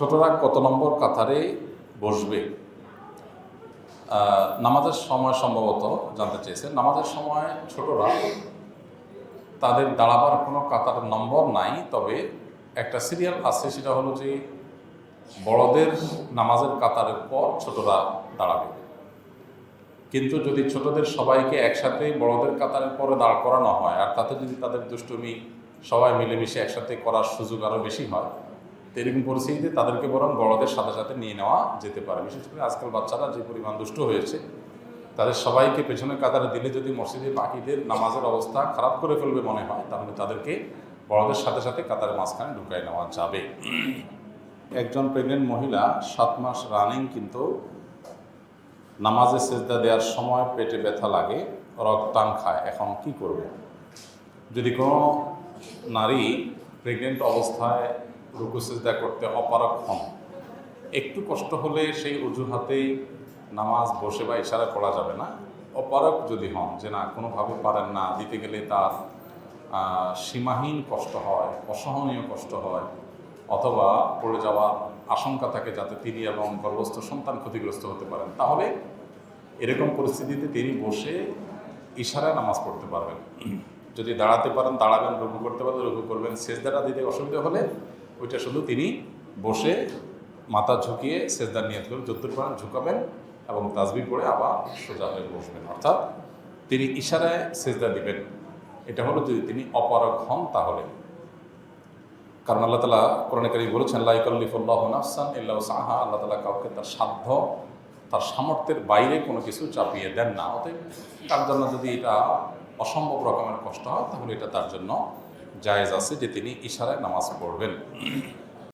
ছোটরা কত নম্বর কাতারে বসবে? নামাজের সময় সম্ভবত জানতে চেয়েছে নামাজের সময় ছোটরা তাদের দাঁড়াবার কোনো কাতার নম্বর নাই, তবে একটা সিরিয়াল আছে, সেটা হলো যে বড়দের নামাজের কাতারের পর ছোটরা দাঁড়াবে। কিন্তু যদি ছোটদের সবাইকে একসাথে বড়দের কাতারের পরে দাঁড় করানো হয়, আর তাতে যদি তাদের দুষ্টুমি সবাই মিলেমিশে একসাথে করার সুযোগ আরও বেশি হয় এরকম পরিস্থিতিতে তাদেরকে বরং বড়দের সাথে সাথে নিয়ে নেওয়া যেতে পারে। বিশেষ করে আজকাল বাচ্চারা যে পরিমাণ দুষ্ট হয়েছে, তাদের সবাইকে পেছনে কাতারে দিলে যদি মসজিদে পাখিদের নামাজের অবস্থা খারাপ করে ফেলবে মনে হয়, তাহলে তাদেরকে বড়দের সাথে সাথে কাতারের মাঝখানে ঢুকাই নেওয়া যাবে। একজন প্রেগনেন্ট মহিলা সাত মাস রানিং কিন্তু নামাজে সেজদা দেওয়ার সময় পেটে ব্যথা লাগে রক্তাং খায়। এখন কি করবে? যদি কোনো নারী প্রেগনেন্ট অবস্থায় রুকু সেজদা করতে অপারক হন। একটু কষ্ট হলে সেই অজুহাতেই নামাজ বসে বা ইশারা করা যাবে না। অপারক যদি হন যে না, কোনোভাবে পারেন না, দিতে গেলে তার সীমাহীন কষ্ট হয়, অসহনীয় কষ্ট হয়, অথবা পড়ে যাওয়ার আশঙ্কা থাকে যাতে তিনি এবং গর্ভস্থ সন্তান ক্ষতিগ্রস্ত হতে পারেন, তাহলে এরকম পরিস্থিতিতে তিনি বসে ইশারায় নামাজ পড়তে পারবেন। যদি দাঁড়াতে পারেন, দাঁড়াবেন রঘু করতে পারলে রঘু করবেন, সেজদাটা দিতে অসুবিধা হলে ওইটা শুধু তিনি বসে মাথা ঝুঁকিয়ে সেজদার নিয়ত করে যদ্দূর ঝুঁকাবেন এবং তাজবি পড়ে আবার সোজা হয়ে বসবেন। অর্থাৎ তিনি ইশারায় সেজদা দিবেন। এটা হলো যদি তিনি অপারগ হন তাহলে। কারণ আল্লাহ তালা কোরআন কারি বলেছেন লাইকল্লিফুল্লাহ নাফসান ইল্লাহ সাহা আল্লাহ তালা কাউকে তার সাধ্য, তার সামর্থ্যের বাইরে কোনো কিছু চাপিয়ে দেন না। অতএব তার জন্য যদি এটা অসম্ভব রকমের কষ্ট হয়, তাহলে এটা তার জন্য জায়েজ আছে যে তিনি ইশারায় নামাজ পড়বেন।